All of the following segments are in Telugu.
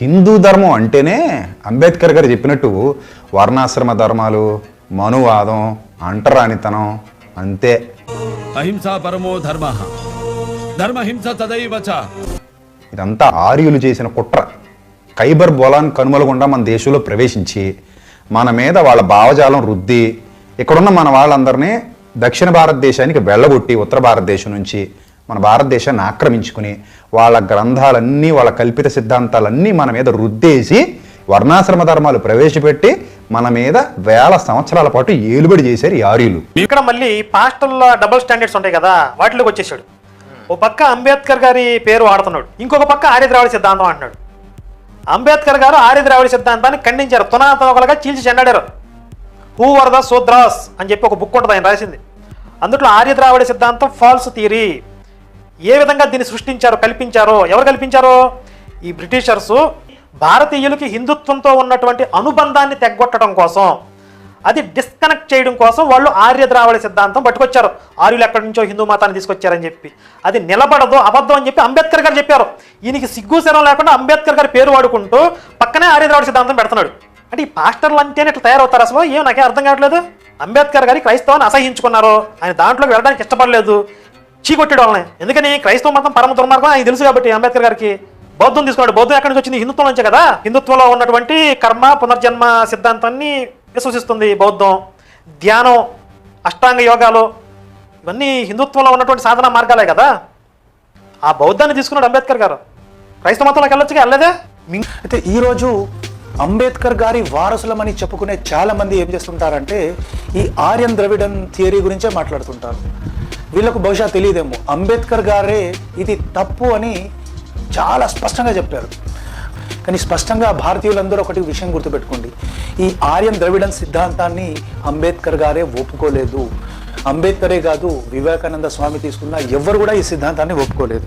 హిందూ ధర్మం అంటేనే అంబేద్కర్ గారు చెప్పినట్టు వర్ణాశ్రమ ధర్మాలు మనువాదం అంటరానితనం అంతే. అహింసా పరమో ధర్మ. ధర్మహింస తదైవ చ. ఇదంతా ఆర్యులు చేసిన కుట్ర. ఖైబర్ బొలాన్ కనుమలగుండా మన దేశంలో ప్రవేశించి మన మీద వాళ్ళ భావజాలం రుద్ది ఇక్కడున్న మన వాళ్ళందరినీ దక్షిణ భారతదేశానికి వెళ్ళగొట్టి ఉత్తర భారతదేశం నుంచి మన భారతదేశాన్ని ఆక్రమించుకుని వాళ్ళ గ్రంథాలన్నీ వాళ్ళ కల్పిత సిద్ధాంతాలన్నీ మన మీద రుద్దేసి వర్ణాశ్రమ ధర్మాలు ప్రవేశపెట్టి మన మీద వేల సంవత్సరాల పాటు ఏలుబడి చేశారు ఈ ఆర్యులు. ఇక్కడ మళ్ళీ పాస్టల్లో డబుల్ స్టాండర్డ్స్ ఉంటాయి కదా వాటిలోకి వచ్చేసాడు. ఓ పక్క అంబేద్కర్ గారి పేరు వాడుతున్నాడు ఇంకొక పక్క ఆర్యద్రావిడ సిద్ధాంతం అంటున్నాడు. అంబేద్కర్ గారు ఆర్యద్రావిడ సిద్ధాంతాన్ని ఖండించారు తునాతనొకలుగా చీల్చి చెండాడారు. హూ వర్ ద సూద్రాస్ అని చెప్పి ఒక బుక్ ఉంటుంది ఆయన రాసింది. అందులో ఆర్యద్రావిడ సిద్ధాంతం ఫాల్స్ థియరీ ఏ విధంగా దీన్ని సృష్టించారో కల్పించారో ఎవరు కల్పించారో? ఈ బ్రిటిషర్సు భారతీయులకి హిందుత్వంతో ఉన్నటువంటి అనుబంధాన్ని తెగ్గొట్టడం కోసం అది డిస్కనెక్ట్ చేయడం కోసం వాళ్ళు ఆర్య ద్రావిడ సిద్ధాంతం పట్టుకొచ్చారు. ఆర్యులు ఎక్కడి నుంచో హిందూ మతాన్ని తీసుకొచ్చారని చెప్పి. అది నిలబడదు అబద్ధం అని చెప్పి అంబేద్కర్ గారు చెప్పారు. ఈయనకి సిగ్గు శరం లేకుండా అంబేద్కర్ గారి పేరు వాడుకుంటూ పక్కనే ఆర్య ద్రావిడ సిద్ధాంతం పెడుతున్నాడు. అంటే ఈ పాస్టర్లు అంటేనే ఇట్లా తయారవుతారు అసలు? ఏం నాకే అర్థం కావట్లేదు. అంబేద్కర్ గారి క్రైస్తవాన్ని అసహించుకున్నారు? ఆయన దాంట్లోకి వెళ్ళడానికి ఇష్టపడలేదు. చీకొట్టాడు వాళ్ళని. ఎందుకని? క్రైస్తవ మతం పరమ దుర్మార్గం ఆయన తెలుసు కాబట్టి అంబేద్కర్ గారికి. బౌద్ధం తీసుకున్నాడు. బౌద్ధం ఎక్కడి నుంచి వచ్చింది? హిందుత్వం నుంచే కదా? హిందుత్వంలో ఉన్నటువంటి కర్మ పునర్జన్మ సిద్ధాంతాన్ని విశ్వసిస్తుంది బౌద్ధం. ధ్యానం అష్టాంగ యోగాలు ఇవన్నీ హిందుత్వంలో ఉన్నటువంటి సాధన మార్గాలే కదా? ఆ బౌద్ధాన్ని తీసుకున్నాడు అంబేద్కర్ గారు. క్రైస్తవ మతంలోకి వెళ్ళొచ్చుగా వెళ్ళలేదే? అయితే ఈరోజు అంబేద్కర్ గారి వారసులమని చెప్పుకునే చాలా మంది ఏం చేస్తుంటారంటే ఈ ఆర్యన్ ద్రవిడన్ థియరీ గురించే మాట్లాడుతుంటారు. వీళ్ళకు బహుశా తెలియదేమో. అంబేద్కర్ గారే ఇది తప్పు అని చాలా స్పష్టంగా చెప్పారు. కానీ స్పష్టంగా భారతీయులందరూ ఒకటి విషయం గుర్తుపెట్టుకోండి. ఈ ఆర్యన్ ద్రవిడన్ సిద్ధాంతాన్ని అంబేద్కర్ గారే ఒప్పుకోలేదు. అంబేద్కరే కాదు వివేకానంద స్వామి తీసుకున్న ఎవరు కూడా ఈ సిద్ధాంతాన్ని ఒప్పుకోలేదు.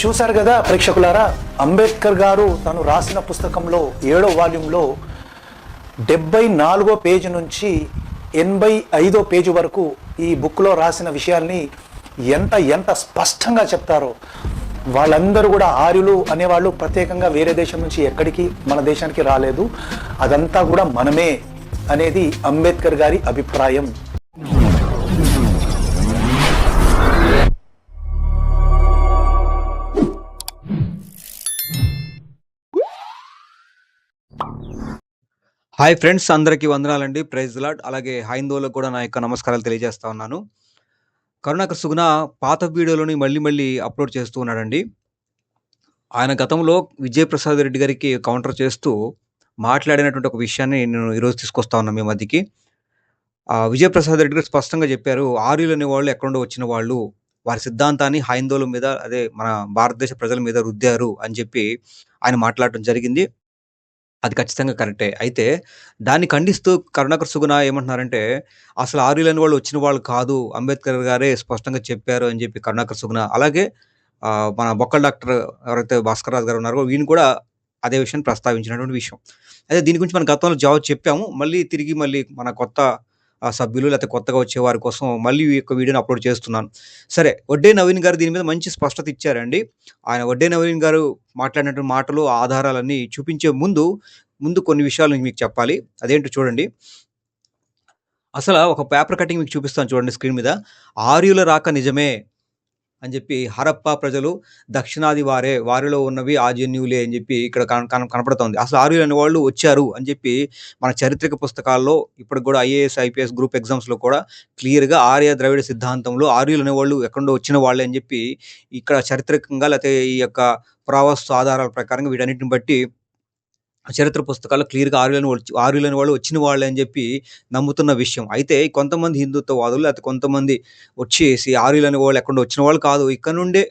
చూశారు కదా ప్రేక్షకులారా అంబేద్కర్ గారు తను రాసిన పుస్తకంలో ఏడో వాల్యూంలో డెబ్బై నాలుగో పేజీ నుంచి ఎనభై ఐదో పేజీ వరకు ఈ బుక్లో రాసిన విషయాల్ని ఎంత ఎంత స్పష్టంగా చెప్తారో వాళ్ళందరూ కూడా ఆర్యులు అనేవాళ్ళు ప్రత్యేకంగా వేరే దేశం నుంచి ఎక్కడికి మన దేశానికి రాలేదు. అదంతా కూడా మనమే అనేది అంబేద్కర్ గారి అభిప్రాయం. హాయ్ ఫ్రెండ్స్ అందరికీ వందనాలండి. ప్రైజ్ లాడ్ అలాగే హైందవులకు కూడా నా యొక్క నమస్కారాలు తెలియజేస్తా ఉన్నాను. కరుణాకర్ సుగుణ పాత వీడియోలోని మళ్ళీ మళ్ళీ అప్లోడ్ చేస్తూ ఉన్నాడండి. ఆయన గతంలో విజయప్రసాద్ రెడ్డి గారికి కౌంటర్ చేస్తూ మాట్లాడినటువంటి ఒక విషయాన్ని నేను ఈరోజు తీసుకొస్తా ఉన్నాను మీ మధ్యకి. విజయప్రసాద్ రెడ్డి గారు స్పష్టంగా చెప్పారు ఆర్యులు అనే వాళ్ళు ఎక్కడో వచ్చిన వాళ్ళు వారి సిద్ధాంతాన్ని హైందవుల మీద అదే మన భారతదేశ ప్రజల మీద రుద్దారు అని చెప్పి ఆయన మాట్లాడటం జరిగింది. అది ఖచ్చితంగా కరెక్టే. అయితే దాన్ని ఖండిస్తూ కరుణాకర్ సుగుణ ఏమంటున్నారంటే, అసలు ఆర్యులైన వాళ్ళు వచ్చిన వాళ్ళు కాదు. అంబేద్కర్ గారే స్పష్టంగా చెప్పారు అని చెప్పి కరుణాకర్ సుగుణ. అలాగే మన బొక్కల డాక్టర్ ఎవరైతే భాస్కర్‌రాజు గారు ఉన్నారో ఈయన కూడా అదే విషయాన్ని ప్రస్తావించినటువంటి విషయం. అయితే దీని గురించి మనం గతంలో జవాబు చెప్పాము. మళ్ళీ తిరిగి మళ్ళీ మన కొత్త సభ్యులు లేకపోతే కొత్తగా వచ్చే వారి కోసం మళ్ళీ ఈ యొక్క వీడియోని అప్లోడ్ చేస్తున్నాను. సరే వడ్డే నవీన్ గారు దీని మీద మంచి స్పష్టత ఇచ్చారండి. ఆయన వడ్డే నవీన్ గారు మాట్లాడినటువంటి మాటలు, ఆధారాలన్నీ చూపించే ముందు, ముందు కొన్ని విషయాలు మీకు చెప్పాలి. అదేంటో చూడండి. అసలు ఒక పేపర్ కటింగ్ మీకు చూపిస్తాను చూడండి స్క్రీన్ మీద. ఆర్యుల రాక నిజమే అని చెప్పి హరప్ప ప్రజలు దక్షిణాది వారే, వారిలో ఉన్నవి ఆజన్యులే అని చెప్పి ఇక్కడ కన కన కనపడుతోంది. అసలు ఆర్యులు అనేవాళ్ళు వచ్చారు అని చెప్పి మన చారిత్రక పుస్తకాల్లో ఇప్పటికి కూడా ఐఏఎస్, ఐపీఎస్ గ్రూప్ ఎగ్జామ్స్‌లో కూడా క్లియర్‌గా ఆర్య ద్రవిడ సిద్ధాంతంలో ఆర్యులు అనేవాళ్ళు ఎక్కడో వచ్చిన వాళ్ళే అని చెప్పి ఇక్కడ చారిత్రకంగా లేకపోతే ఈ యొక్క పురావస్తు ఆధారాల ప్రకారంగా వీటన్నిటిని బట్టి చరిత్ర పుస్తకాల్లో క్లియర్‌గా ఆర్యులని వచ్చి ఆర్యులని వాళ్ళు వచ్చిన వాళ్ళే అని చెప్పి నమ్ముతున్న విషయం. అయితే కొంతమంది హిందుత్వవాదులు లేకపోతే కొంతమంది వచ్చేసి ఆర్యులని వాళ్ళు ఎక్కడ వచ్చిన వాళ్ళు కాదు. ఇక్కడ నుండే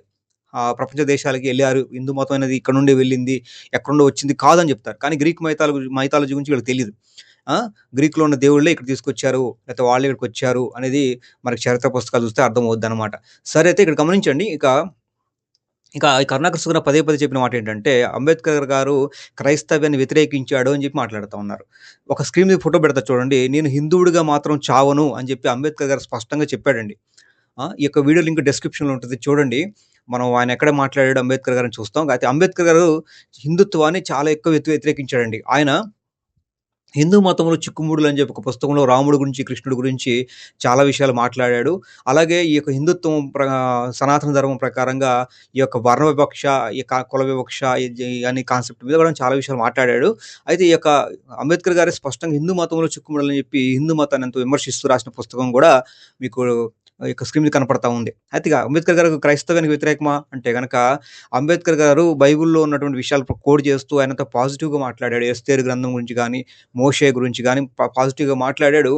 ప్రపంచ దేశాలకి వెళ్ళారు హిందూ మతం అనేది ఇక్కడ నుండే వెళ్ళింది. ఎక్కడుండో వచ్చింది కాదని చెప్తారు. కానీ గ్రీక్ మైథాల మైథాలజీ గురించి వీళ్ళకి తెలియదు గ్రీక్‌లో ఉన్న దేవుళ్ళే ఇక్కడ తీసుకొచ్చారు. లేకపోతే వాళ్ళే ఇక్కడికొచ్చారు అనేది మనకి చరిత్ర పుస్తకాలు చూస్తే అర్థమవుద్దనమాట. సరే అయితే ఇక్కడ గమనించండి. ఇక ఇక ఈ కరుణాకర్ సుగుణ పదే పదే చెప్పిన మాట ఏంటంటే, అంబేద్కర్ గారు క్రైస్తవ్యాన్ని వ్యతిరేకించాడు అని చెప్పి మాట్లాడుతూ ఉన్నారు. ఒక స్క్రీన్ మీద ఫోటో పెడతా చూడండి. నేను హిందువుడిగా మాత్రం చావను అని చెప్పి అంబేద్కర్ గారు స్పష్టంగా చెప్పాడండి. ఈ యొక్క వీడియో లింక్ డిస్క్రిప్షన్‌లో ఉంటుంది చూడండి. మనం ఆయన ఎక్కడ మాట్లాడాడు అంబేద్కర్ గారిని చూస్తాం అయితే అంబేద్కర్ గారు హిందుత్వాన్ని చాలా ఎక్కువ వ్యతిరేకించాడండి ఆయన హిందూ మతంలో చిక్కుముడులు అని చెప్పి ఒక పుస్తకంలో రాముడు గురించి కృష్ణుడు గురించి చాలా విషయాలు మాట్లాడాడు. అలాగే ఈ యొక్క హిందుత్వం ప్ర సనాతన ధర్మం ప్రకారంగా ఈ యొక్క వర్ణ వివక్ష ఈ కుల వివక్ష అనే కాన్సెప్ట్ మీద కూడా చాలా విషయాలు మాట్లాడాడు. అయితే ఈ యొక్క అంబేద్కర్ గారే స్పష్టంగా హిందూ మతంలో చిక్కుముడులు అని చెప్పి హిందూ మతాన్ని ఎంతో విమర్శిస్తూ రాసిన పుస్తకం కూడా మీకు యొక్క స్క్రీన్ మీద కనపడతా ఉంది. అయితే ఇక అంబేద్కర్ గారు క్రైస్తవానికి వ్యతిరేకమా? అంటే గనక అంబేద్కర్ గారు బైబిల్లో ఉన్నటువంటి విషయాలు కోడ్ చేస్తూ ఆయనతో పాజిటివ్గా మాట్లాడాడు. ఎస్తేరు గ్రంథం గురించి కానీ మోషే గురించి కానీ పాజిటివ్గా మాట్లాడాడు.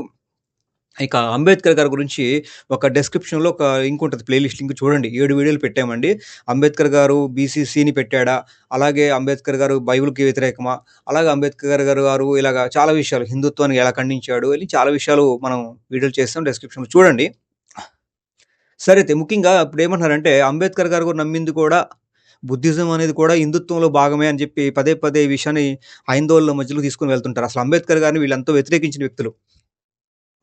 ఇక అంబేద్కర్ గారి గురించి ఒక డెస్క్రిప్షన్లో ఒక లింక్ ఉంటుంది ప్లేలిస్ట్ లింక్ చూడండి. ఏడు వీడియోలు పెట్టామండి. అంబేద్కర్ గారు బీసీసీని పెట్టాడా? అలాగే అంబేద్కర్ గారు బైబిల్కి వ్యతిరేకమా? అలాగే అంబేద్కర్ గారు గారు ఇలాగ చాలా విషయాలు హిందుత్వాన్ని ఎలా ఖండించాడు? అని చాలా విషయాలు మనం వీడియోలు చేస్తాం డెస్క్రిప్షన్లో చూడండి. సరే అయితే ముఖ్యంగా ఇప్పుడు ఏమంటున్నారంటే అంబేద్కర్ గారు కూడా నమ్మింది కూడా బుద్ధిజం అనేది కూడా హిందుత్వంలో భాగమే అని చెప్పి పదే పదే ఈ విషయాన్ని హైందోళన మధ్యలో తీసుకుని వెళ్తుంటారు. అసలు అంబేద్కర్ గారిని వీళ్ళంతా వ్యతిరేకించిన వ్యక్తులు.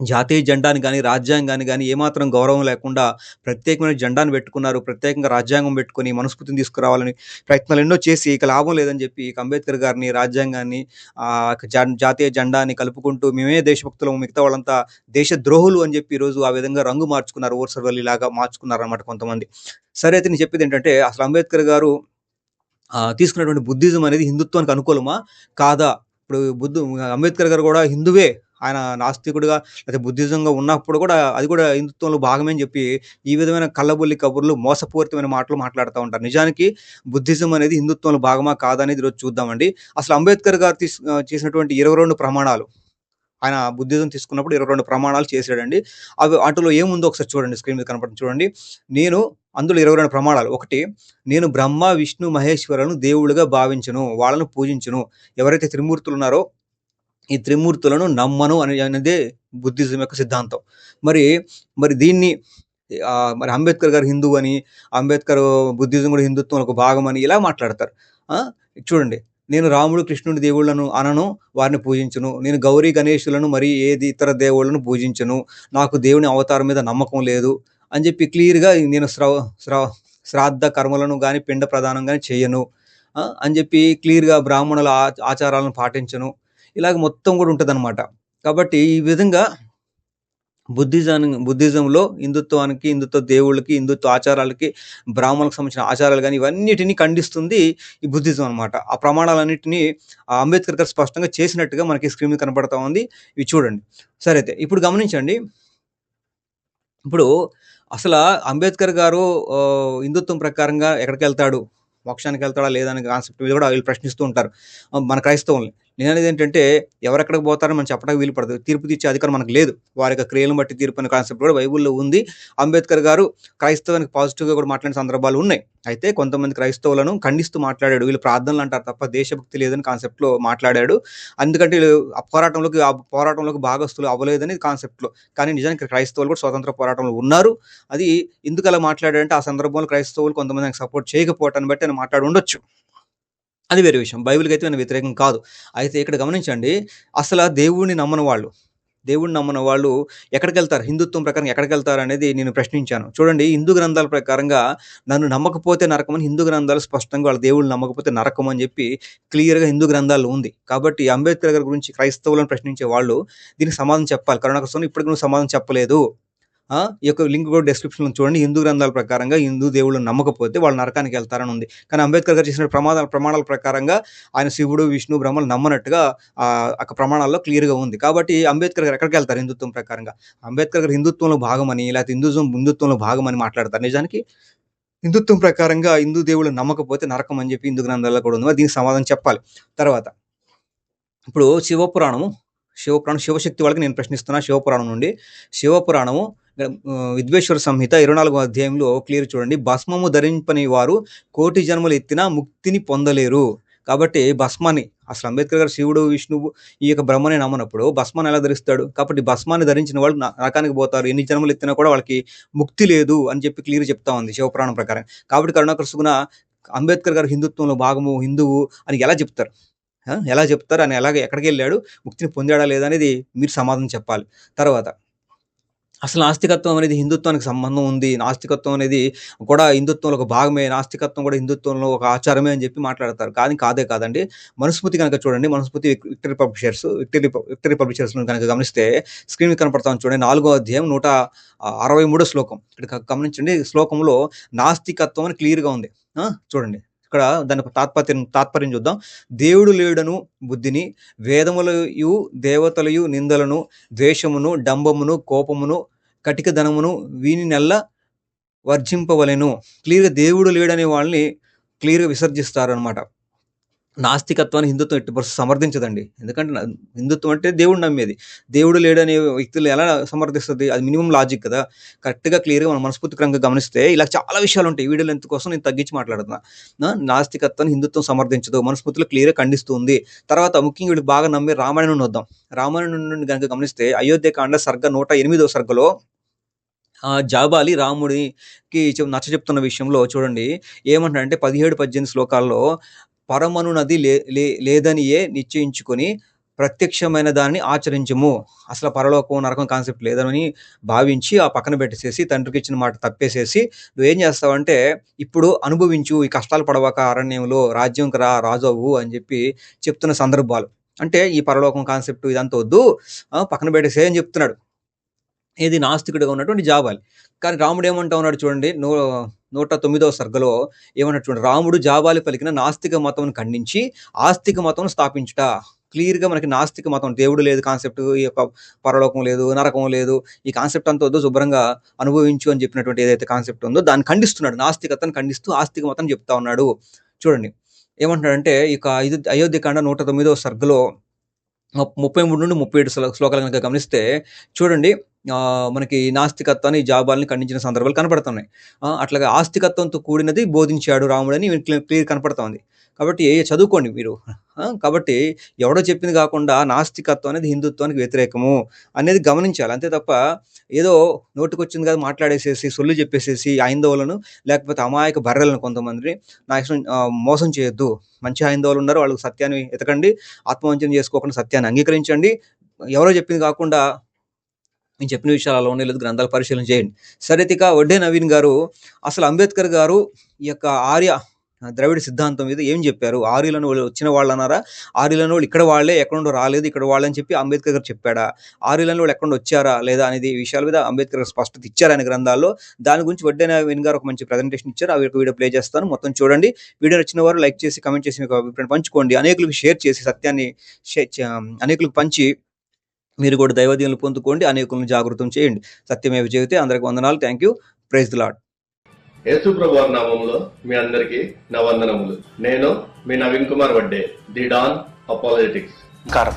జాతీయ జెండాని కానీ రాజ్యాంగాన్ని కానీ ఏమాత్రం గౌరవం లేకుండా ప్రత్యేకమైన జెండాను పెట్టుకున్నారు. ప్రత్యేకంగా రాజ్యాంగం పెట్టుకొని మనస్ఫూర్తిని తీసుకురావాలని ప్రయత్నాలు ఎన్నో చేసి ఇక లాభం లేదని చెప్పి ఇక అంబేద్కర్ గారిని రాజ్యాంగాన్ని జాతీయ జెండాని కలుపుకుంటూ మేమే దేశభక్తులం మిగతా వాళ్ళంతా దేశ ద్రోహులు అని చెప్పి ఈరోజు ఆ విధంగా రంగు మార్చుకున్నారు. ఓర్సర్వల్లి లాగా మార్చుకున్నారు అనమాట కొంతమంది. సరే అయితే నేను చెప్పేది ఏంటంటే అసలు అంబేద్కర్ గారు తీసుకున్నటువంటి బుద్ధిజం అనేది హిందుత్వానికి అనుకూలమా? కాదా? ఇప్పుడు బుద్ధు అంబేద్కర్ గారు కూడా హిందువే. ఆయన నాస్తికుడిగా లేకపోతే బుద్ధిజంగా ఉన్నప్పుడు కూడా అది కూడా హిందుత్వంలో భాగమే అని చెప్పి ఈ విధమైన కళ్ళబొల్లి కబుర్లు మోసపూరితమైన మాటలు మాట్లాడుతూ ఉంటారు. నిజానికి బుద్ధిజం అనేది హిందుత్వంలో భాగమా కాదా అనేది ఈరోజు చూద్దామండి. అసలు అంబేద్కర్ గారు తీసు చేసినటువంటి ఇరవై రెండు ప్రమాణాలు ఆయన బుద్ధిజం తీసుకున్నప్పుడు ఇరవై రెండు ప్రమాణాలు చేశాడండి. అవి వాటిలో ఏముందో ఒకసారి చూడండి స్క్రీన్ మీద కనపడి చూడండి. నేను అందులో ఇరవై రెండు ప్రమాణాలు. ఒకటి నేను బ్రహ్మ విష్ణు మహేశ్వరులను దేవుళ్ళుగా భావించను వాళ్ళను పూజించును. ఎవరైతే త్రిమూర్తులు ఉన్నారో ఈ త్రిమూర్తులను నమ్మను అని అనేది బుద్ధిజం యొక్క సిద్ధాంతం. మరి మరి దీన్ని మరి అంబేద్కర్ గారు హిందూ అని అంబేద్కర్ బుద్ధిజం కూడా హిందుత్వం ఒక భాగం అని ఇలా మాట్లాడతారు. చూడండి. నేను రాముడు కృష్ణుడి దేవుళ్ళను అనను వారిని పూజించను. నేను గౌరీ గణేశులను మరి ఏది ఇతర దేవుళ్ళను పూజించను. నాకు దేవుని అవతారం మీద నమ్మకం లేదు అని చెప్పి క్లియర్గా నేను శ్రవ శ్రవ శ్రాద్ధ కర్మలను కానీ పిండ ప్రదానం కానీ చేయను. అని చెప్పి క్లియర్గా బ్రాహ్మణుల ఆ- ఆచారాలను పాటించను. ఇలాగ మొత్తం కూడా ఉంటుందన్నమాట. కాబట్టి ఈ విధంగా బుద్ధిజం బుద్ధిజంలో హిందుత్వానికి హిందుత్వ దేవుళ్ళకి హిందుత్వ ఆచారాలకి బ్రాహ్మణులకు సంబంధించిన ఆచారాలు కానీ ఇవన్నిటిని ఖండిస్తుంది ఈ బుద్ధిజం అనమాట ఆ ప్రమాణాలన్నింటినీ ఆ అంబేద్కర్ గారు స్పష్టంగా చేసినట్టుగా మనకి స్క్రీన్ మీద కనపడతా ఉంది. ఇవి చూడండి. సరే అయితే ఇప్పుడు గమనించండి. ఇప్పుడు అసలు అంబేద్కర్ గారు హిందుత్వం ప్రకారంగా ఎక్కడికి వెళ్తాడు మోక్షానికి వెళ్తాడా లేదని కాన్సెప్ట్ మీద కూడా వీళ్ళు ప్రశ్నిస్తూ ఉంటారు. మన క్రైస్తవుల్ని. అనేది ఏంటంటే ఎవరెక్కడికి పోతారో మనం చెప్పడానికి వీలు పడదు. తీర్పు తీర్చే అధికారం మనకు లేదు. వారి యొక్క క్రియలను బట్టి తీర్పు అనే కాన్సెప్ట్ కూడా బైబుల్లో ఉంది. అంబేద్కర్ గారు క్రైస్తవానికి పాజిటివ్గా కూడా మాట్లాడిన సందర్భాలు ఉన్నాయి. అయితే కొంతమంది క్రైస్తవులను ఖండిస్తూ మాట్లాడాడు. వీళ్ళు ప్రార్థనలు అంటారు తప్ప దేశభక్తి లేదని కాన్సెప్ట్లో మాట్లాడాడు. ఎందుకంటే వీళ్ళు ఆ పోరాటంలోకి ఆ పోరాటంలోకి భాగస్తులు అవ్వలేదని కాన్సెప్ట్లో. కానీ నిజానికి క్రైస్తవులు కూడా స్వతంత్ర పోరాటంలో ఉన్నారు. అది ఎందుకు అలా మాట్లాడాడంటే ఆ సందర్భంలో క్రైస్తవులు కొంతమంది సపోర్ట్ చేయకపోవటాన్ని బట్టి ఆయన మాట్లాడి ఉండొచ్చు. అది వేరే విషయం. బైబిల్కి అయితే నేను వ్యతిరేకం కాదు. అయితే ఇక్కడ గమనించండి అసలు దేవుడిని నమ్మని వాళ్ళు దేవుడిని నమ్మని వాళ్ళు ఎక్కడికి వెళ్తారు హిందుత్వం ప్రకారం ఎక్కడికి వెళ్తారు అనేది నేను ప్రశ్నించాను. చూడండి హిందూ గ్రంథాల ప్రకారంగా నన్ను నమ్మకపోతే నరకం అని హిందూ గ్రంథాలు స్పష్టంగా వాళ్ళ దేవుళ్ళు నమ్మకపోతే నరకం అని చెప్పి క్లియర్గా హిందూ గ్రంథాల్లో ఉంది. కాబట్టి అంబేద్కర్ గారి గురించి క్రైస్తవులను ప్రశ్నించే వాళ్ళు దీనికి సమాధానం చెప్పాలి. కరోనా స్వామి ఇప్పటికి నువ్వు సమాధానం చెప్పలేదు. ఈ యొక్క లింక్ కూడా డిస్క్రిప్షన్లో చూడండి. హిందూ గ్రంథాల ప్రకారంగా హిందూ దేవుళ్ళు నమ్మకపోతే వాళ్ళు నరకానికి వెళ్తారని ఉంది. కానీ అంబేద్కర్ గారు చేసిన ప్రమాదాల ప్రమాణాల ప్రకారంగా ఆయన శివుడు విష్ణు బ్రహ్మలు నమ్మనట్టుగా ఆ ప్రమాణాల్లో క్లియర్గా ఉంది. కాబట్టి అంబేద్కర్ గారు ఎక్కడికి వెళ్తారు హిందుత్వం ప్రకారంగా? అంబేద్కర్ గారు హిందుత్వంలో భాగమని లేకపోతే హిందూజం హిందుత్వంలో భాగమని మాట్లాడతారు నిజానికి? హిందుత్వం ప్రకారంగా హిందూ దేవుళ్ళు నమ్మకపోతే నరకం అని చెప్పి హిందూ గ్రంథాల్లో కూడా ఉంది. దీనికి సమాధానం చెప్పాలి. తర్వాత ఇప్పుడు శివపురాణము. శివపురాణం శివశక్తి వాళ్ళకి నేను ప్రశ్నిస్తున్నా. శివపురాణం నుండి శివపురాణము విద్వేశ్వర సంహిత ఇరవై నాలుగో అధ్యాయంలో క్లియర్ చూడండి. భస్మము ధరింపని వారు కోటి జన్మలు ఎత్తినా ముక్తిని పొందలేరు. కాబట్టి భస్మాన్ని అసలు అంబేద్కర్ గారు శివుడు విష్ణువు ఈ యొక్క బ్రహ్మని నమ్మనప్పుడు భస్మాన్ని ఎలా ధరిస్తాడు? కాబట్టి భస్మాన్ని ధరించిన వాళ్ళు నరకానికి పోతారు. ఎన్ని జన్మలు ఎత్తినా కూడా వాళ్ళకి ముక్తి లేదు అని చెప్పి క్లియర్ చెప్తా ఉంది శివపురాణం ప్రకారం. కాబట్టి కరుణాకర్ సుగుణ అంబేద్కర్ గారు హిందుత్వంలో భాగము హిందువు అని ఎలా చెప్తారు? ఎలా చెప్తారు? అని ఎలాగ ఎక్కడికి వెళ్ళాడు? ముక్తిని పొందాడా లేదా అనేది మీరు సమాధానం చెప్పాలి. తర్వాత అసలు నాస్తికత్వం అనేది హిందుత్వానికి సంబంధం ఉంది. నాస్తికత్వం అనేది కూడా హిందుత్వంలో ఒక భాగమే. నాస్తికత్వం కూడా హిందుత్వంలో ఒక ఆచారమే అని చెప్పి మాట్లాడతారు. కానీ కాదే కాదండి. మనుస్మృతి కనుక చూడండి. Manusmriti victory publishers victory victory publishers కనుక గమనిస్తే స్క్రీన్ మీద కనపడతాం చూడండి. నాలుగో అధ్యాయం నూట అరవై మూడో శ్లోకం. ఇక్కడ గమనించండి. శ్లోకంలో నాస్తికత్వం అని క్లియర్గా ఉంది. చూడండి. ఇక్కడ దాని తాత్పర్యం తాత్పర్యం చూద్దాం. దేవుడు లేడను బుద్ధిని వేదములయు దేవతలయు నిందలను ద్వేషమును డంబమును కోపమును కటిక ధనమును వీని నెల్ల వర్జింపవలెను. క్లియర్గా దేవుడు లేడనే వాళ్ళని క్లియర్గా విసర్జిస్తారు అనమాట నాస్తికత్వాన్ని హిందుత్వం ఎట్టి పరిస్థితి సమర్థించదండి. ఎందుకంటే హిందుత్వం అంటే దేవుడు నమ్మేది. దేవుడు లేడనే వ్యక్తులు ఎలా సమర్థిస్తుంది? అది మినిమం లాజిక్ కదా. కరెక్ట్గా క్లియర్గా మనం మనస్ఫూర్తికరంగా గమనిస్తే ఇలా చాలా విషయాలు ఉంటాయి. వీడియోలు ఎందుకోసం కోసం నేను తగ్గించి మాట్లాడుతున్నా. నాస్తికత్వాన్ని హిందుత్వం సమర్థించదు. మనస్ఫూర్తిలో క్లియర్గా ఖండిస్తుంది. తర్వాత ముఖ్యంగా వీళ్ళు బాగా నమ్మే రామాయణం నుండి వద్దాం. రామాయణం నుండి కనుక గమనిస్తే అయోధ్యకాండ సర్గ నూట ఎనిమిదో సర్గలో జాబాలి రాముడికి నచ్చ చెప్తున్న విషయంలో చూడండి. ఏమంటాడంటే పదిహేడు పద్దెనిమిది శ్లోకాల్లో పరమనున్నది నది లే లే- లేదనియే నిశ్చయించుకొని ప్రత్యక్షమైన దాన్ని ఆచరించము. అసలు పరలోకం నరకం కాన్సెప్ట్ లేదని భావించి ఆ పక్కన పెట్టేసేసి తండ్రికి ఇచ్చిన మాట తప్పేసేసి నువ్వేం చేస్తావంటే ఇప్పుడు అనుభవించు ఈ కష్టాలు పడవక అరణ్యంలో రాజ్యంకి రా రాజవు అని చెప్పి చెప్తున్న సందర్భాలు. అంటే ఈ పరలోకం కాన్సెప్ట్ ఇదంతా వద్దు. పక్కన పెట్టేసే అని చెప్తున్నాడు. ఇది నాస్తికుడిగా ఉన్నటువంటి జాబాలి కానీ రాముడు ఏమంటా ఉన్నాడు చూడండి నువ్వు నూట తొమ్మిదవ సర్గలో ఏమన్నటువంటి రాముడు జాబాలి పలికిన నాస్తిక మతం ఖండించి ఆస్తిక మతం స్థాపించుట. క్లియర్గా మనకి నాస్తిక మతం దేవుడు లేదు కాన్సెప్ట్ ఈ యొక్క పరలోకం లేదు నరకం లేదు ఈ కాన్సెప్ట్ అంతా వద్దు శుభ్రంగా అనుభవించు అని చెప్పినటువంటి ఏదైతే కాన్సెప్ట్ ఉందో దాన్ని ఖండిస్తున్నాడు. నాస్తికతను ఖండిస్తూ ఆస్తిక మతం చెప్తా ఉన్నాడు. చూడండి ఏమంటున్నాడంటే ఇక ఇది అయోధ్యకాండ నూట తొమ్మిదవ సర్గలో ముప్పై మూడు నుండి ముప్పై ఏడు శ్లోకాలు కనుక గమనిస్తే చూడండి మనకి నాస్తికత్వాన్ని జాబాల్ని ఖండించిన సందర్భాలు కనపడుతున్నాయి. అట్లాగే ఆస్తికత్వంతో కూడినది బోధించాడు రాముడని క్లియర్ కనపడుతుంది. కాబట్టి చదువుకోండి మీరు. కాబట్టి ఎవడో చెప్పింది కాకుండా నాస్తికత్వం అనేది హిందుత్వానికి వ్యతిరేకము అనేది గమనించాలి. అంతే తప్ప ఏదో నోటికొచ్చింది కదా మాట్లాడేసేసి సొల్లు చెప్పేసేసి హైందవులను లేకపోతే అమాయక బర్రెలను కొంతమందిని నా ఇష్టం మోసం చేయొద్దు. మంచి హైందవులు ఉన్నారు వాళ్ళకి సత్యాన్ని ఎతకండి. ఆత్మవంచన చేసుకోకుండా సత్యాన్ని అంగీకరించండి. ఎవరో చెప్పింది కాకుండా నేను చెప్పిన విషయాలు అలా ఉన్నాయి లేదు పరిశీలన చేయండి. సరితిక వడ్డే నవీన్ గారు అసలు అంబేద్కర్ గారు ఈ యొక్క ఆర్య ద్రవిడ సిద్ధాంతం మీద ఏం చెప్పారు? ఆర్యులను వాళ్ళు వచ్చిన వాళ్ళు అన్నారా? ఆర్యులను వాళ్ళు ఇక్కడ వాళ్ళే ఎక్కడ రాలేదు ఇక్కడ వాళ్ళని అని చెప్పి అంబేద్కర్ గారు చెప్పాడా? ఆర్యులను వాళ్ళు ఎక్కడ వచ్చారా లేదా అనేది విషయాల మీద అంబేద్కర్ గారు స్పష్టత ఇచ్చారు ఆయన గ్రంథాల్లో. దాని గురించి వడ్డే నవీన్ గారు ఒక మంచి ప్రజెంటేషన్ ఇచ్చారు. అవి వీడియో ప్లే చేస్తాను. మొత్తం చూడండి. వీడియో నచ్చిన వారు లైక్ చేసి కమెంట్ చేసి మీకు అభిప్రాయం పంచుకోండి. అనేకులకు షేర్ చేసి సత్యాన్ని అనేకులకు పంచి మీరు కూడా దైవదీనులు పొందుకోండి అనేకులను జాగృతం చేయండి. సత్యమే విజయితే అందరికి వందనాలు. Thank you praise the Lord Yesu ప్రభు నామంలో మీ అందరికీ నా వందనములు. నేను మీ Naveen Kumar Vadde the Dawn Apologetics. కారం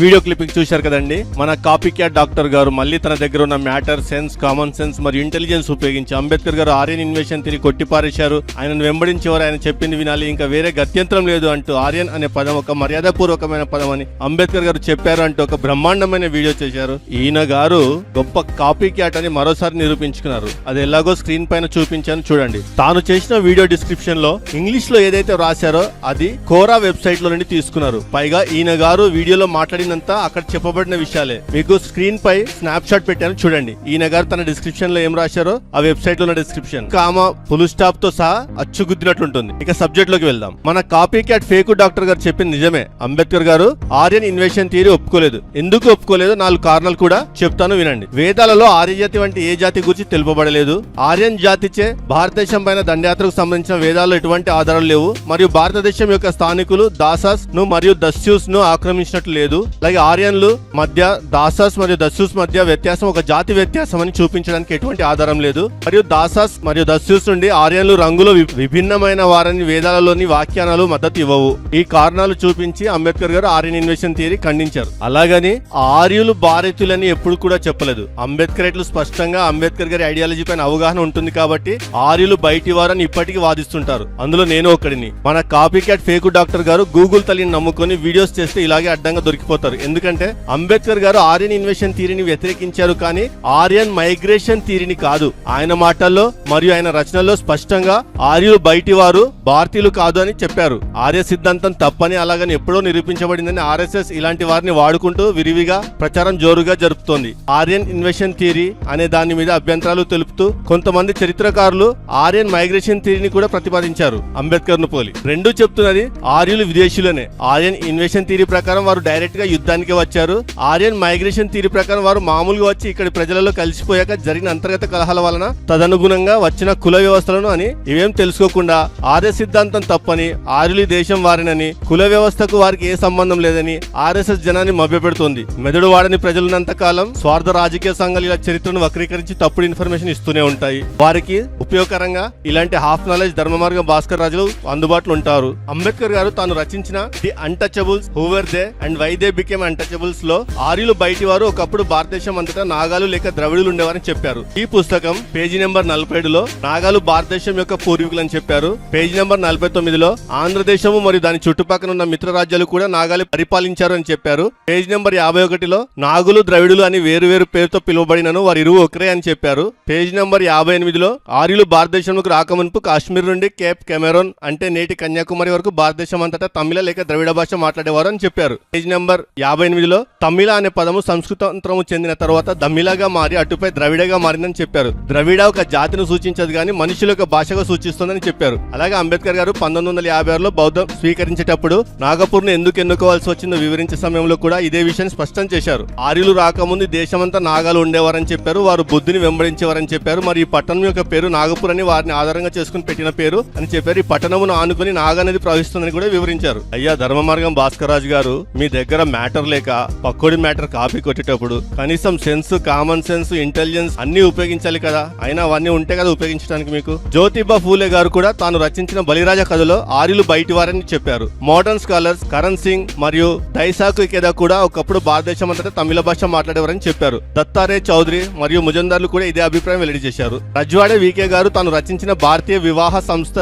వీడియో క్లిప్పింగ్ చూశారు కదండి? మన కాపీ క్యాట్ డాక్టర్ గారు మళ్ళీ తన దగ్గర ఉన్న మ్యాటర్ సెన్స్ కామన్ సెన్స్ మరియు ఇంటెలిజెన్స్ ఉపయోగించి అంబేద్కర్ గారు ఆర్యన్ ఇన్వేషన్ తిరిగి కొట్టిపారేశారు. ఆయనను వెంబడించేవారు ఆయన చెప్పింది వినాలి. ఇంకా వేరే గత్యంతరం లేదు అంటూ ఆర్యన్ అనే పదం ఒక మర్యాదపూర్వకమైన పదం అని అంబేద్కర్ గారు చెప్పారు అంటూ ఒక బ్రహ్మాండమైన వీడియో చేశారు. ఈయన గారు గొప్ప కాపీ క్యాట్ అని మరోసారి నిరూపించుకున్నారు. అది ఎలాగో స్క్రీన్ పైన చూపించాను చూడండి. తాను చేసిన వీడియో డిస్క్రిప్షన్లో ఇంగ్లీష్లో ఏదైతే రాశారో అది కోరా వెబ్సైట్లో నుండి తీసుకున్నారు. పైగా ఈయన గారు వీడియోలో జరిగిందంతా అక్కడ చెప్పబడిన విషయాలే. మీకు స్క్రీన్ పై స్నాప్ షాట్ పెట్టాను చూడండి. ఈయన గారు తన డిస్క్రిప్షన్లో ఏం రాశారో ఆ వెబ్సైట్లో ఉన్న డిస్క్రిప్షన్ కామ పులు స్టాప్తో సహా అచ్చుగుద్దినట్లుంటుంది ఇక సబ్జెక్ట్లోకి వెళ్దాం. మన కాపీ క్యాట్ ఫేకు డాక్టర్ గారు చెప్పింది నిజమే. అంబేద్కర్ గారు ఆర్యన్ ఇన్వేషన్ థియరీ ఒప్పుకోలేదు. ఎందుకు ఒప్పుకోలేదు? నాలుగు కారణాలు కూడా చెప్తాను వినండి. వేదాలలో ఆర్య జాతి వంటి ఏ జాతి గురించి తెలుపబడలేదు? ఆర్యన్ జాతిచే భారతదేశం పైన దండయాత్రకు సంబంధించిన వేదాల్లో ఎటువంటి ఆధారాలు లేవు? మరియు భారతదేశం యొక్క స్థానికులు దాసాస్ను మరియు దస్యూస్ను ఆక్రమించినట్లు లేదు? అలాగే ఆర్యన్లు మధ్య దాసాస్ మరియు దస్యూస్ మధ్య వ్యత్యాసం ఒక జాతి వ్యత్యాసం అని చూపించడానికి ఎటువంటి ఆధారం లేదు. మరియు దాసాస్ మరియు దస్యూస్ నుండి ఆర్యన్లు రంగులో విభిన్నమైన వారని వేదాలలోని వాక్యానాలు మద్దతు ఇవ్వవు. ఈ కారణాలు చూపించి అంబేద్కర్ గారు ఆర్యన్ ఇన్వేషన్ థియరీ ఖండించారు. అలాగని ఆర్యులు భారతీయులని ఎప్పుడు కూడా చెప్పలేదు. అంబేద్కర్ ఇట్లు స్పష్టంగా అంబేద్కర్ గారి ఐడియాలజీ పైన అవగాహన ఉంటుంది కాబట్టి ఆర్యులు బయటి వారని ఇప్పటికీ వాదిస్తుంటారు. అందులో నేను ఒకడిని మన copy cat fake doctor garu Google తల్లిని నమ్ముకొని వీడియోస్ చేస్తే ఇలాగే అడ్డంగా దొరికిపోతారు. చెప్తారు ఎందుకంటే అంబేద్కర్ గారు ఆర్యన్ ఇన్వేషన్ థీరీని వ్యతిరేకించారు కానీ ఆర్యన్ మైగ్రేషన్ థీరీని కాదు. ఆయన మాటల్లో మరియు ఆయన రచనల్లో స్పష్టంగా ఆర్యులు బయటి వారు భారతీయులు కాదు అని చెప్పారు. ఆర్య సిద్ధాంతం తప్పని అలాగని ఎప్పుడో నిరూపించబడిందని ఆర్ఎస్ఎస్ ఇలాంటి వారిని వాడుకుంటూ విరివిగా ప్రచారం జోరుగా జరుపుతోంది. ఆర్యన్ ఇన్వేషన్ థియరీ అనే దాని మీద అభ్యంతరాలు తెలుపుతూ కొంతమంది చరిత్రకారులు ఆర్యన్ మైగ్రేషన్ థియరీని కూడా ప్రతిపాదించారు. అంబేద్కర్ను పోలి. రెండు చెప్తున్నది ఆర్యులు విదేశీయులనే. ఆర్యన్ ఇన్వేషన్ థియరీ ప్రకారం వారు డైరెక్ట్గా యుద్ధానికి వచ్చారు. ఆర్యన్ మైగ్రేషన్ థియరీ ప్రకారం వారు మామూలుగా వచ్చి ఇక్కడ ప్రజలలో కలిసిపోయాక జరిగిన అంతర్గత కలహాల వలన తదనుగుణంగా వచ్చిన కుల వ్యవస్థలను అని ఇవేం తెలుసుకోకుండా ఆర్య సిద్ధాంతం తప్పని ఆర్యులు దేశం వారినని కుల వ్యవస్థకు వారికి ఏ సంబంధం లేదని ఆర్ఎస్ఎస్ జనాన్ని మభ్యపెడుతోంది. మెదడు వాడని ప్రజలున్నంత కాలం స్వార్థ రాజకీయ సంఘాలు ఇలా చరిత్రను వక్రీకరించి తప్పుడు ఇన్ఫర్మేషన్ ఇస్తూనే ఉంటాయి. వారికి ఉపయోగకరంగా ఇలాంటి హాఫ్ నాలెడ్జ్ ధర్మ మార్గం భాస్కర్ రాజులు అందుబాటులో ఉంటారు. అంబేద్కర్ గారు తాను రచించిన the untouchables who were they and why they became అంటచబుల్స్లో ఆర్యులు బయటి వారు ఒకప్పుడు భారతదేశం అంతటా నాగాలు లేక ద్రవిడులు ఉండేవారని చెప్పారు. ఈ పుస్తకం పేజీ నెంబర్ నలభై ఏడులో నాగాలు భారతదేశం యొక్క పూర్వీకులని చెప్పారు. పేజీ నెంబర్ నలభై తొమ్మిదిలో ఆంధ్రదేశము మరియు దాని చుట్టుపక్కల ఉన్న మిత్ర రాజ్యాలు కూడా నాగాలు పరిపాలించారు అని చెప్పారు. పేజ్ నెంబర్ యాభై ఒకటిలో నాగులు ద్రవిడులు అని వేరు వేరు పేరుతో పిలువబడినను వారి ఇరువు ఒకరే అని చెప్పారు. పేజ్ నెంబర్ యాభై ఎనిమిదిలో ఆర్యులు భారతదేశంలోకి రాకమునుపు కాశ్మీర్ నుండి కేప్ కెమెరోన్ అంటే నేటి కన్యాకుమారి వరకు భారతదేశం అంతటా తమిళ లేక ద్రవిడ భాష మాట్లాడేవారు అని చెప్పారు. పేజ్ నెంబర్ యాభై ఎనిమిదిలో తమిళ అనే పదము సంస్కృతంత్రము చెందిన తర్వాత దమిళగా మారి అటుపై ద్రవిడగా మారిందని చెప్పారు. ద్రవిడ ఒక జాతిని సూచించదు కానీ మనుషుల యొక్క భాషగా సూచిస్తుందని చెప్పారు. అలాగే అంబేద్కర్ గారు పంతొమ్మిది వందల యాభై ఆరులో బౌద్ధం స్వీకరించేటప్పుడు నాగపూర్ను ఎందుకు ఎన్నుకోవాల్సి వచ్చిందో వివరించే సమయంలో కూడా ఇదే విషయాన్ని స్పష్టం చేశారు. ఆర్యులు రాకముందు దేశమంతా నాగాలు ఉండేవారని చెప్పారు. వారు బుద్ధిని వెంబడించేవారని చెప్పారు. మరి ఈ పట్టణం యొక్క పేరు నాగపూర్ అని వారిని ఆధారంగా చేసుకుని పెట్టిన పేరు అని చెప్పారు. ఈ పట్టణమును ఆనుకుని నాగ అనేది ప్రవహిస్తుందని కూడా వివరించారు. అయ్యా ధర్మ మార్గం భాస్కర్ రాజు గారు మీ దగ్గర మ్యాటర్ లేక పక్కోడి మ్యాటర్ కాపీ కొట్టేటప్పుడు కనీసం సెన్స్ కామన్ సెన్స్ ఇంటెలిజెన్స్ అన్ని ఉపయోగించాలి కదా. అయినా అవన్నీ ఉంటే కదా ఉపయోగించడానికి మీకు. జ్యోతిబా ఫూలే గారు కూడా తాను రచించిన బలిరాజ కథలో ఆర్యులు బయటి వారని చెప్పారు. మోడర్న్ స్కాలర్స్ కరణ్ సింగ్ మరియు దైసాకు కేదా కూడా ఒకప్పుడు భారతదేశం అంతటా తమిళ భాష మాట్లాడేవారని చెప్పారు. దత్తారే చౌదరి మరియు ముజందార్లు కూడా ఇదే అభిప్రాయం వెల్లడి చేశారు రజ్వాడే వికే గారు తాను రచించిన భారతీయ వివాహ సంస్థ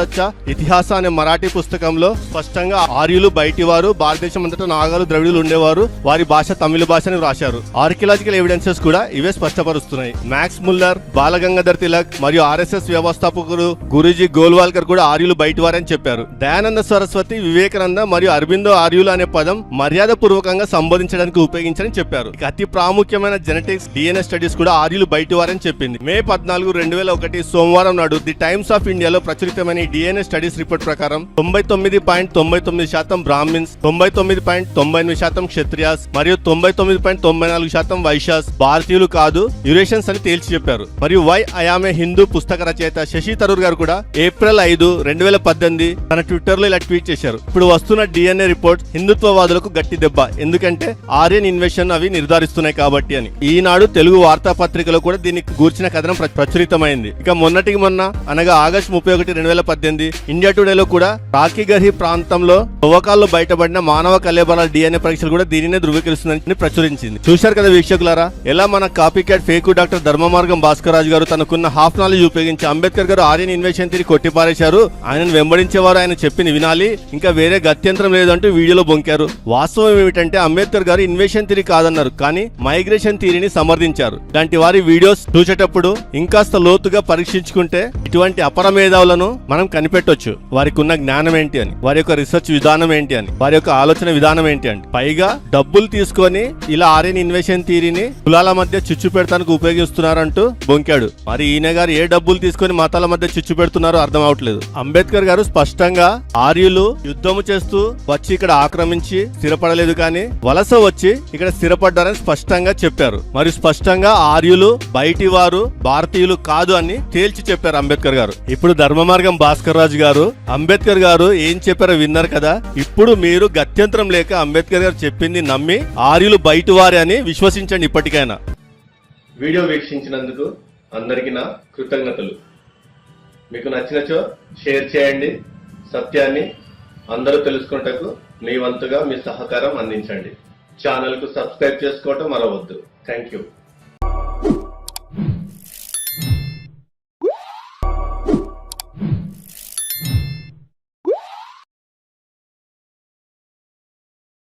ఇతిహాస అనే మరాఠీ పుస్తకంలో స్పష్టంగా ఆర్యులు బయటి వారు భారతదేశం అంతటా నాగాలు ద్రవిడులు ఉండేవారు. వారి భాష తమిళ భాషని వ్రాశారు. ఆర్కియలాజికల్ ఎవిడెన్సెస్ కూడా ఇవే స్పష్టపరుస్తున్నాయి. మ్యాక్స్ ముల్లర్ బాలగంగాధర్ తిలక్ మరియు ఆర్ఎస్ఎస్ వ్యవస్థాపకులు గురూజీ గోల్వాల్కర్ కూడా ఆర్యులు బయటి వారని చెప్పారు. దయానంద సరస్వతి వివేకానంద మరియు అరబిందో ఆర్యులు అనే పదం మర్యాద పూర్వకంగా సంబోధించడానికి ఉపయోగించని చెప్పారు. అతి ప్రాముఖ్యమైన జెనెటిక్స్ డిఎన్ఏ స్టడీస్ కూడా ఆర్యులు బయటి వారని చెప్పింది. మే పద్నాలుగు రెండు వేల ఒకటి సోమవారం నాడు ది టైమ్స్ ఆఫ్ ఇండియాలో ప్రచురితమైన డిఎన్ఏ స్టడీస్ రిపోర్ట్ ప్రకారం తొంభై తొమ్మిది పాయింట్ తొంభై తొమ్మిది శాతం బ్రాహ్మిన్స్ తొంభై తొమ్మిది పాయింట్ తొంభై ఎనిమిది శాతం క్షత్రియాస్ మరియు తొంభై తొమ్మిది పాయింట్ తొంభై నాలుగు శాతం వైశ్యాస్ భారతీయులు కాదు యురేషన్స్ అని తేల్చి చెప్పారు. మరియు వై అయామే హిందూ పుస్తక రచయిత శశి తరూర్ గారు కూడా ఏప్రిల్ ఐదు రెండు వేల పద్దెనిమిది తన ట్విట్టర్లో ఇలా ట్వీట్ చేశారు. ఇప్పుడు వస్తున్న డిఎన్ఏ రిపోర్ట్ హిందుత్వవాదులకు గట్టి దెబ్బ. ఎందుకంటే ఆర్యన్ ఇన్వెషన్ అవి నిర్ధారిస్తున్నాయి కాబట్టి అని. ఈనాడు తెలుగు వార్తాపత్రికలో కూడా దీనికి గూర్చిన కథనం ప్ర- ప్రచురితమైంది. ఇక మొన్నటికి మొన్న అనగా ఆగస్టు ముప్పై ఒకటి రెండు వేల పద్దెనిమిది ఇండియా టుడేలో కూడా రాఖీగర్హి ప్రాంతంలో తవ్వకాల్లో బయటపడిన మానవ కలేబరాల డిఎన్ఏ పరీక్షలు కూడా దీనినే ధృవీకరిస్తుందని ప్రచురించింది. చూశారు కదా వీక్షకులారా? ఎలా మన copy cat fake doctor Dharmamargam Bhaskar Raju garu తనకున్న హాఫ్ నాలెడ్జ్ ఉపయోగించి అంబేద్కర్ గారు ఆర్యన్ ఇన్వేషన్ తిరిగి కొట్టిపారేశారు. ఆయనను వెంబడించేవారు ఆయన చెప్పింది వినాలి. ఇంకా వేరే గత్యంతరం లేదంటూ వీడియోలో బొంకారు. వాస్తవం ఏమిటంటే అంబేద్కర్ గారు ఇన్వేషన్ థిరీ కాదన్నారు కానీ మైగ్రేషన్ థిరీని సమర్థించారు. ఇలాంటి వారి వీడియోస్ చూసేటప్పుడు ఇంకాస్త లోతుగా పరీక్షించుకుంటే ఇటువంటి అపర మేధావులను మనం కనిపెట్టొచ్చు. వారికి ఉన్న జ్ఞానం ఏంటి అని వారి యొక్క రీసెర్చ్ విధానం ఏంటి అని వారి యొక్క ఆలోచన విధానం ఏంటి అని. పైగా డబ్బులు తీసుకొని ఇలా ఆర్యన్ ఇన్వెషన్ తీరిని కులాల మధ్య చిచ్చు పెడతానికి ఉపయోగిస్తున్నారంటూ బొంకాడు. మరి ఈయన గారు ఏ డబ్బులు తీసుకొని మతాల మధ్య చిచ్చు పెడుతున్నారో అర్థం అవట్లేదు. అంబేద్కర్ గారు స్పష్టంగా ఆర్యులు యుద్ధము చేస్తూ వచ్చి ఇక్కడ ఆక్రమించి స్థిరపడలేదు కానీ వలస వచ్చి ఇక్కడ స్థిరపడ్డారని స్పష్టంగా చెప్పారు. మరి స్పష్టంగా ఆర్యులు బయటి వారు భారతీయులు కాదు అని తేల్చి చెప్పారు అంబేద్కర్ గారు. ఇప్పుడు ధర్మ మార్గం భాస్కర్ రాజు గారు అంబేద్కర్ గారు ఏం చెప్పారో విన్నారు కదా. ఇప్పుడు మీరు గత్యంతరం లేక అంబేద్కర్ గారు చెప్పింది నమ్మి ఆర్యులు బయట వారే అని విశ్వసించండి ఇప్పటికైనా. వీడియో వీక్షించినందుకు అందరికీ నా కృతజ్ఞతలు. మీకు నచ్చినచో షేర్ చేయండి సత్యాన్ని అందరూ తెలుసుకుంటకు మీ వంతుగా మీ సహకారం అందించండి. ఛానల్కు సబ్స్క్రైబ్ చేసుకోవటం మరవద్దు. Thank you